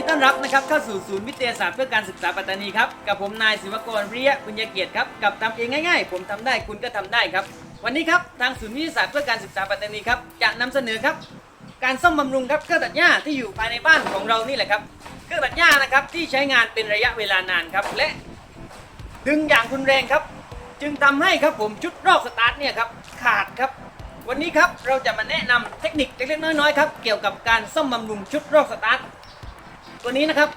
ดีต้อนรับนะครับเข้าสู่ศูนย์วิทยาศาสตร์เพื่อการศึกษาปัตตานีครับกับผมนายศิวกรวิริยะปุญญาเกียรติครับกับทำเองง่ายๆ ผมทำได้คุณก็ทำได้ครับ วันนี้ครับทางศูนย์วิทยาศาสตร์เพื่อการศึกษาปัตตานีครับจะนำเสนอครับ การซ่อมบำรุงครับเครื่องตัดหญ้าที่อยู่ภายในบ้านของเรานี่แหละครับเครื่องตัดหญ้านะครับที่ใช้งานเป็นระยะเวลานานครับและ ดึงอย่างรุนแรงครับ จึงทำให้ครับผมชุดรอกสตาร์ทเนี่ยครับขาดครับวันนี้ครับเราจะมาแนะนำเทคนิคเล็กๆน้อยๆครับเกี่ยวกับการซ่อมบำรุงชุดรอกสตาร์ท ตัวนี้นะครับ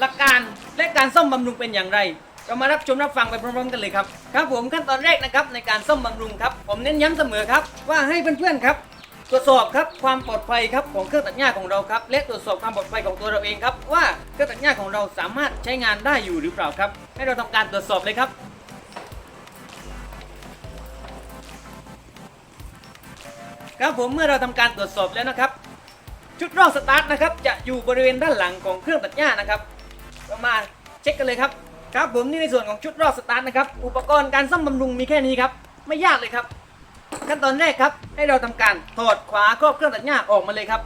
หลักการและการซ่อมบำรุงเป็นอย่างไร เรามารับชมรับฟังไปพร้อมๆกันเลยครับครับผมขั้นตอนแรกนะครับในการซ่อมบำรุงครับผมเน้นย้ำเสมอครับ ว่าให้เพื่อนๆครับตรวจสอบครับความปลอดภัยครับของเครื่องตัดหญ้าของเราครับและตรวจสอบความปลอดภัยของตัวเราเองครับว่าเครื่องตัดหญ้าของเราสามารถใช้งานได้อยู่หรือเปล่าครับ ให้เราทำการตรวจสอบเลยครับ ครับผมเมื่อเราทำการตรวจสอบแล้วนะครับ ชุดรอกสตาร์ทนะครับจะอยู่บริเวณด้านหลังของเครื่องตัดหญ้านะครับเรามาเช็คกันเลยครับครับผมนี่ในส่วนของชุดรอกสตาร์ทนะครับอุปกรณ์การซ่อมบำรุงมีแค่นี้ครับไม่ยากเลยครับ ขั้นตอนแรกครับให้เราทำการถอดขวาครอบเครื่องตัดหญ้าออกมาเลยครับ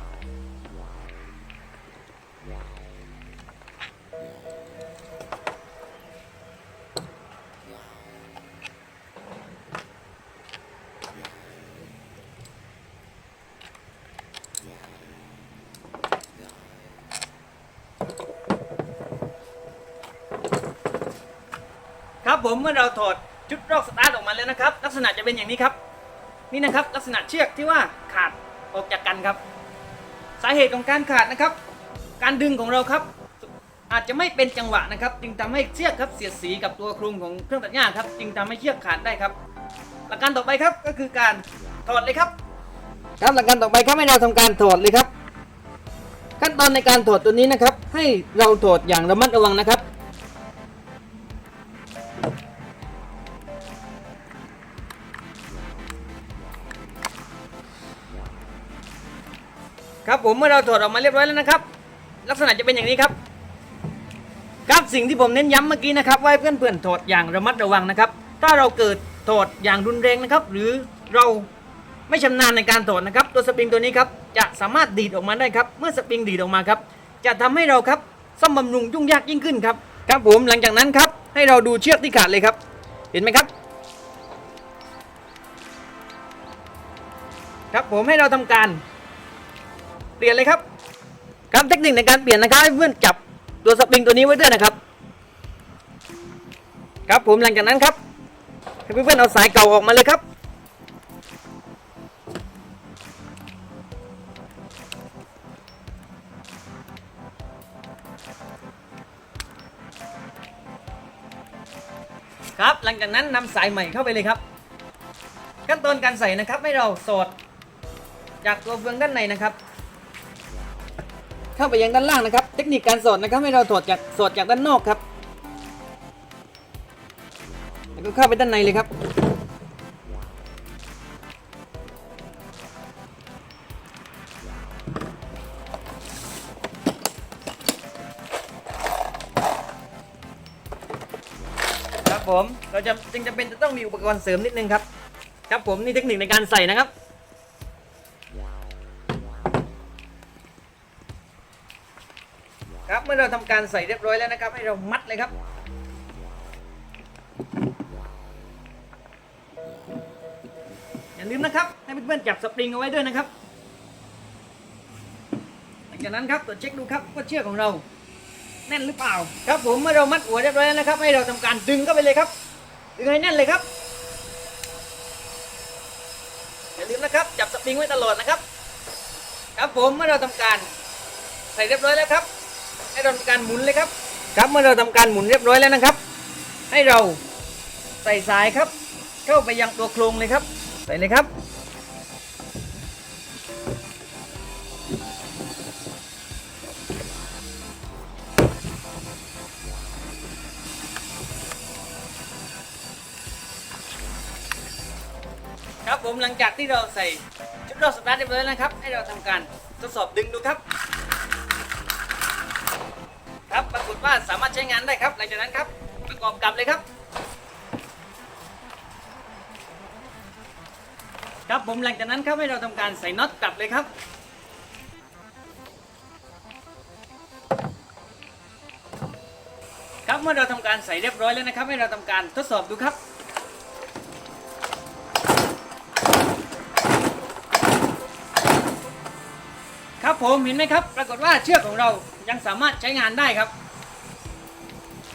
ครับผมเมื่อเราถอดชุดรอกสตาร์ทออกมาแล้วนะครับ ลักษณะจะเป็นอย่างนี้ครับ นี่นะครับลักษณะเชือกที่ว่าขาดออกจากกันครับ สาเหตุของการขาดนะครับ การดึงของเราครับ อาจจะไม่เป็นจังหวะนะครับ จึงทำให้เชือกครับเสียดสีกับตัวโครงของเครื่องตัดหญ้าครับ จึงทำให้เชือกขาดได้ครับ หลักการต่อไปครับก็คือการถอดเลยครับ ครับหลักการต่อไปครับให้เราทำการถอดเลยครับ ขั้นตอนในการถอดตัวนี้นะครับ ให้เราถอดอย่างระมัดระวังนะครับ ผมเมื่อเราถอดออกมาเรียบร้อยแล้วนะครับ ลักษณะจะเป็นอย่างนี้ครับ ครับสิ่งที่ผมเน้นย้ำเมื่อกี้นะครับว่าเพื่อนๆถอดอย่างระมัดระวังนะครับ ถ้าเราเกิดถอดอย่างรุนแรงนะครับ หรือเราไม่ชำนาญในการถอดนะครับ ตัวสปริงตัวนี้ครับจะสามารถดีดออกมาได้ครับเมื่อสปริงดีดออกมาครับ จะทำให้เราครับซ่อมบำรุงยุ่งยากยิ่งขึ้นครับครับผมหลังจากนั้นครับให้เราดูเชือกที่ขาดเลยครับ เห็นไหมครับ ครับผมให้เราทำการ เปลี่ยนเลยครับครับเทคนิคในการเปลี่ยนนะครับให้เพื่อนจับตัวสปริงตัวนี้ไว้ด้วยนะครับ ครับผมหลังจากนั้นครับให้เพื่อนๆเอาสายเก่าออกมาเลยครับ ครับหลังจากนั้นนำสายใหม่เข้าไปเลยครับ ขั้นตอนการใส่นะครับให้เราสอดจากตัวเฟืองด้านในนะครับ เข้าไปยังด้านล่างนะครับ เทคนิคการสอดนะครับให้เราถอดจากสอดจากด้านนอกครับ แล้วก็เข้าไปด้านในเลยครับครับผมเราจะจึงจำเป็นจะต้องมีอุปกรณ์เสริมนิดนึงครับ ครับผมนี่เทคนิคในการใส่นะครับ ครับเมื่อเราทำการใส่เรียบร้อยแล้วนะครับ ให้เรามัดเลยครับ อย่าลืมนะครับ ให้เพื่อนๆจับสปริงเอาไว้ด้วยนะครับ หลังจากนั้นครับตรวจเช็คดูครับว่าเชือกของเรา แน่นหรือเปล่า ครับผมเมื่อเรามัดหัวเรียบร้อยแล้วนะครับ ให้เราทำการดึงเข้าไปเลยครับ ดึงให้แน่นเลยครับ อย่าลืมนะครับ จับสปริงไว้ตลอดนะครับ ครับผมเมื่อเราทำการใส่เรียบร้อยแล้วครับ ให้เราทำการหมุนเลยครับ ครับเมื่อเราทำการหมุนเรียบร้อยแล้วนะครับ ให้เราใส่สายครับ เข้าไปยังตัวโครงเลยครับ ใส่เลยครับ ครับผมหลังจากที่เราใส่ชุดรอบสตาร์ทเรียบร้อยแล้วนะครับ ให้เราทำการทดสอบดึงดูครับครับานได้ครับ หลังจากนั้นครับประกอบกลับเลยครับ ครับผมหลังจากนั้นครับให้เราทำการใส่น็อตกลับเลยครับเมื่อเราทำการใส่เรียบร้อยแล้วนะครับ ให้เราทำการทดสอบดูครับ ครับผมเห็นไหมครับ ปรากฏว่าเชือกของเรายังสามารถใช้งานได้ครับ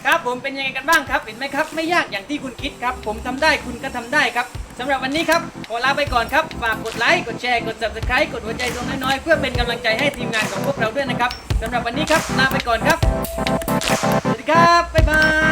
ครับผมเป็นยังไงกันบ้างครับเห็นไหมครับ ไม่ยากอย่างที่คุณคิดครับ ผมทำได้คุณก็ทำได้ครับสำหรับวันนี้ครับขอลาไปก่อนครับ ฝากกดไลค์ กดแชร์ กด subscribe กดหัวใจดวงน้อยๆ เพื่อเป็นกำลังใจให้ทีมงานของพวกเราด้วยนะครับสำหรับวันนี้ครับ ลาไปก่อนครับ สวัสดีครับ บ๊ายบาย